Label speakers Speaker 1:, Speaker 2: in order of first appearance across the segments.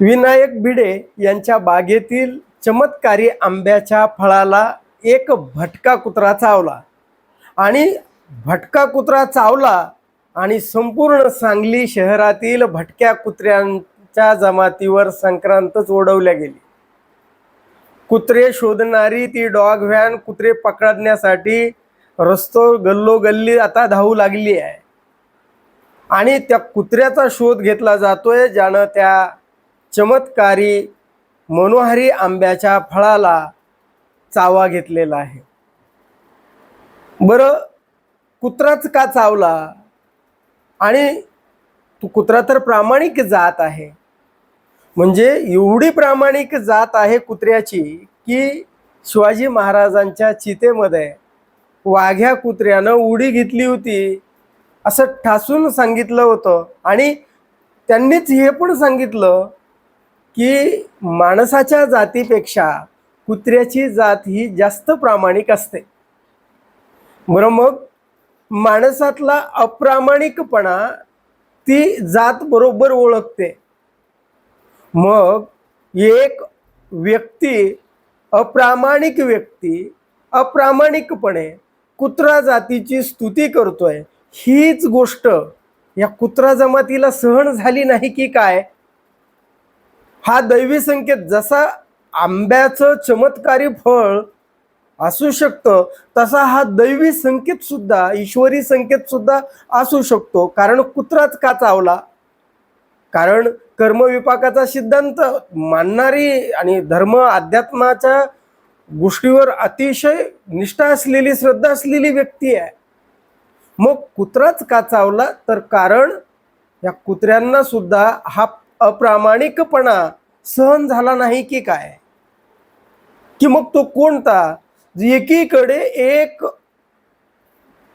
Speaker 1: विनायक भिडे यांच्या बागेतील चमत्कारी आंब्याच्या फळाला एक भटका कुत्रा चावला. आणि भटका कुत्रा चावला आणि संपूर्ण सांगली शहरातील भटक्या कुत्र्यांच्या जमातीवर संक्रांतच ओढवल्या गेली. कुत्रे शोधणारी ती डॉग व्हॅन कुत्रे पकडण्यासाठी रस्तो गल्लोगल्ली आता धावू लागली आहे. आणि त्या कुत्र्याचा शोध घेतला जातोय ज्यानं त्या चमत्कारी मनोहारी आंब्याच्या फळाला चावा घेतलेला आहे. बरं कुत्राच का चावला? आणि तू कुत्रा तर प्रामाणिक जात आहे. म्हणजे एवढी प्रामाणिक जात आहे कुत्र्याची की शिवाजी महाराजांच्या चितेमध्ये वाघ्या कुत्र्यानं उडी घेतली होती असं ठासून सांगितलं होतं. आणि त्यांनीच हे पण सांगितलं की माणसाच्या जातीपेक्षा कुत्र्याची जात ही जास्त प्रामाणिक असते. बरं मग माणसातला अप्रामाणिकपणा ती जात बरोबर ओळखते. मग एक व्यक्ती अप्रामाणिक व्यक्ती अप्रामाणिकपणे कुत्रा जातीची स्तुती करतोय हीच गोष्ट या कुत्रा जमातीला सहन झाली नाही की काय? हा दैवी संकेत जसा आंब्याचं चमत्कारी फळ असू शकतं तसा हा दैवी संकेत सुद्धा ईश्वरी संकेत सुद्धा असू शकतो. कारण कुत्राच का चावला? कारण कर्मविपाकाचा सिद्धांत मानणारी आणि धर्म अध्यात्माच्या गोष्टीवर अतिशय निष्ठा असलेली श्रद्धा असलेली व्यक्ती आहे. मग कुत्राच का चावला? तर कारण या कुत्र्यांना सुद्धा हा अप्रामाणिकपणा सहन झाला नाही की काय? की मग तो कोणता? एकीकडे एक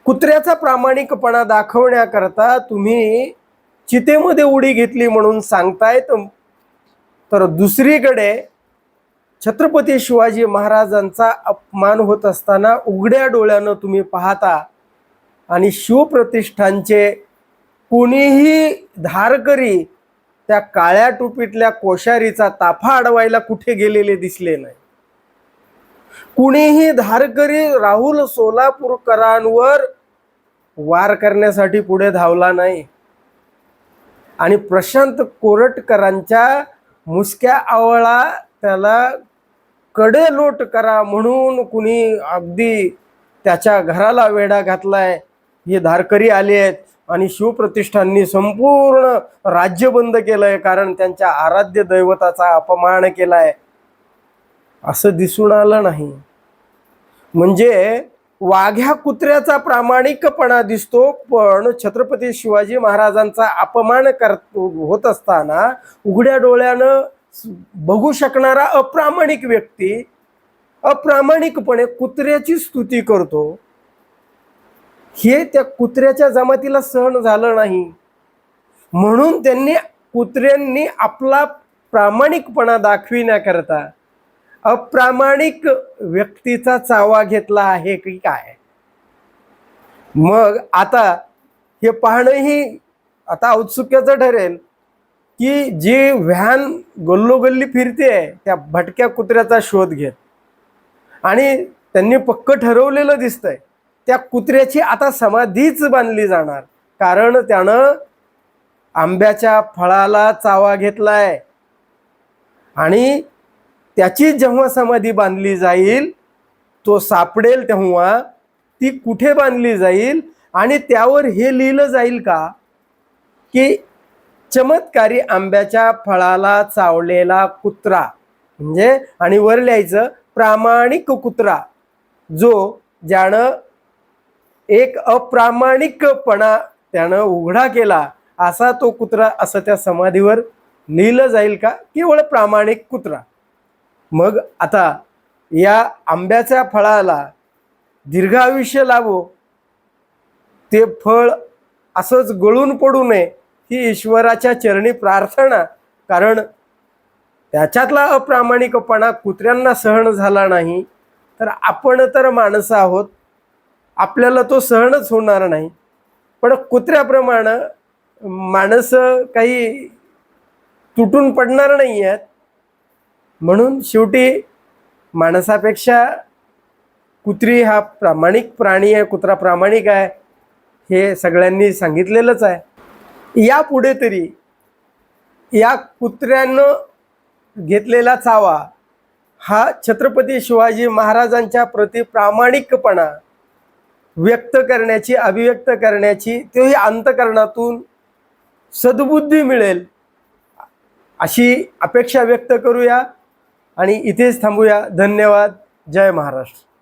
Speaker 1: कुत्र्याचा प्रामाणिकपणा दाखवण्याकरता तुम्ही चितेमध्ये उडी घेतली म्हणून सांगताय तर दुसरीकडे छत्रपती शिवाजी महाराजांचा अपमान होत असताना उघड्या डोळ्यानं तुम्ही पाहता आणि शिवप्रतिष्ठानचे कोणीही धारकरी त्या काळ्या टोपीतल्या कोशारीचा ताफा अडवायला कुठे गेलेले दिसले नाही. कुणीही धारकरी राहुल सोलापूरकरांवर वार करण्यासाठी पुढे धावला नाही. आणि प्रशांत कोरटकरांच्या मुसक्या आवळा त्याला कडे लोट करा म्हणून कुणी अगदी त्याच्या घराला वेढा घातलाय. हे धारकरी आले आहेत. आणि शिवप्रतिष्ठाननी संपूर्ण राज्य बंद केलंय कारण त्यांच्या आराध्य दैवताचा अपमान केलाय. असं दिसून आलं नाही. म्हणजे वाघ्या कुत्र्याचा प्रामाणिकपणा दिसतो पण छत्रपती शिवाजी महाराजांचा अपमान कर होत असताना उघड्या डोळ्यानं बघू शकणारा अप्रामाणिक व्यक्ती अप्रामाणिकपणे कुत्र्याची स्तुती करतो. हे त्या कुत्र्याच्या जमातीला सहन झालं नाही. म्हणून त्यांनी कुत्र्यांनी आपला प्रामाणिकपणा दाखविण्याकरता अप्रामाणिक व्यक्तीचा चावा घेतला आहे की काय? मग आता हे पाहणंही आता औत्सुक्याचं ठरेल की जी व्हॅन गल्लोगल्ली फिरते त्या भटक्या कुत्र्याचा शोध घेत. आणि त्यांनी पक्क ठरवलेलं दिसतंय. त्या कुत्र्याची आता समाधीच बांधली जाणार. कारण त्यानं आंब्याच्या फळाला चावा घेतलाय. आणि त्याची जेव्हा समाधी बांधली जाईल तो सापडेल तेव्हा ती कुठे बांधली जाईल आणि त्यावर हे लिहिलं जाईल का? की चमत्कारी आंब्याच्या फळाला चावलेला कुत्रा. म्हणजे आणि वर लिहायचं प्रामाणिक कुत्रा. जो ज्यानं एक अप्रामाणिकपणा त्यानं उघडा केला असा तो कुत्रा असं त्या समाधीवर लिहिलं जाईल का? केवळ प्रामाणिक कुत्रा. मग आता या आंब्याच्या फळाला दीर्घ आयुष्य लाभो. ते फळ असंच गळून पडू नये ही ईश्वराच्या चरणी प्रार्थना. कारण त्याच्यातला अप्रामाणिकपणा कुत्र्यांना सहन झाला नाही तर आपण तर माणसं आहोत. आपल्याला तो सहनच होणार नाही. पण कुत्र्याप्रमाणे माणसं काही तुटून पडणार नाही आहेत. म्हणून शेवटी माणसापेक्षा कुत्री हा प्रामाणिक प्राणी आहे कुत्रा प्रामाणिक आहे हे सगळ्यांनी सांगितलेलंच आहे. यापुढे तरी या कुत्र्यानं घेतलेला चावा हा छत्रपती शिवाजी महाराजांच्या प्रति प्रामाणिकपणा व्यक्त करण्याची अभिव्यक्त करण्याची तेही अंतकरणातून सद्बुद्धी मिळेल अशी अपेक्षा व्यक्त करूया. आणि इथेच थांबूया. धन्यवाद. जय महाराष्ट्र.